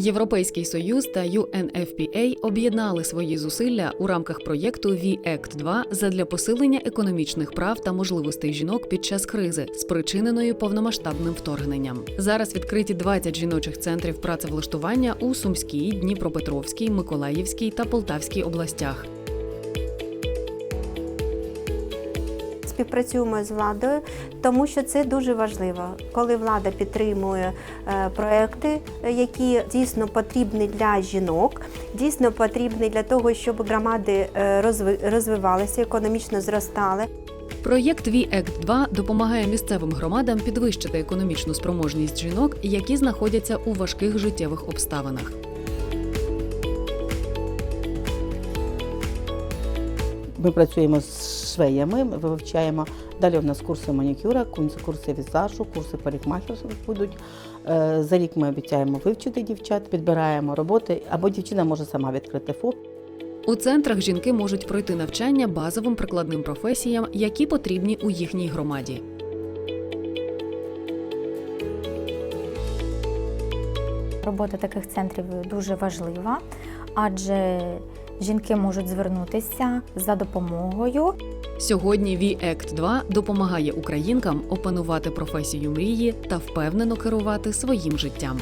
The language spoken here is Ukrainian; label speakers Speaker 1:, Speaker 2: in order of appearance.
Speaker 1: Європейський Союз та UNFPA об'єднали свої зусилля у рамках проєкту V-Act 2 задля посилення економічних прав та можливостей жінок під час кризи, спричиненої повномасштабним вторгненням. Зараз відкриті 20 жіночих центрів працевлаштування у Сумській, Дніпропетровській, Миколаївській та Полтавській областях.
Speaker 2: Співпрацюємо з владою, тому що це дуже важливо, коли влада підтримує е, проекти, е, які дійсно потрібні для жінок, дійсно потрібні для того, щоб громади е, розвивалися, економічно зростали.
Speaker 1: Проєкт V-Act 2 допомагає місцевим громадам підвищити економічну спроможність жінок, які знаходяться у важких життєвих обставинах.
Speaker 3: Ми працюємо з швеями, ми вивчаємо. Далі у нас курси манікюра, курси- курси візажу, курси парикмахерства будуть. Е, За рік ми обіцяємо вивчити дівчат, підбираємо роботи, або дівчина може сама відкрити ФОП.
Speaker 1: У центрах жінки можуть пройти навчання базовим прикладним професіям, які потрібні у їхній громаді.
Speaker 4: Робота таких центрів дуже важлива, адже жінки можуть звернутися за допомогою.
Speaker 1: Сьогодні V-Act 2 допомагає українкам опанувати професію мрії та впевнено керувати своїм життям.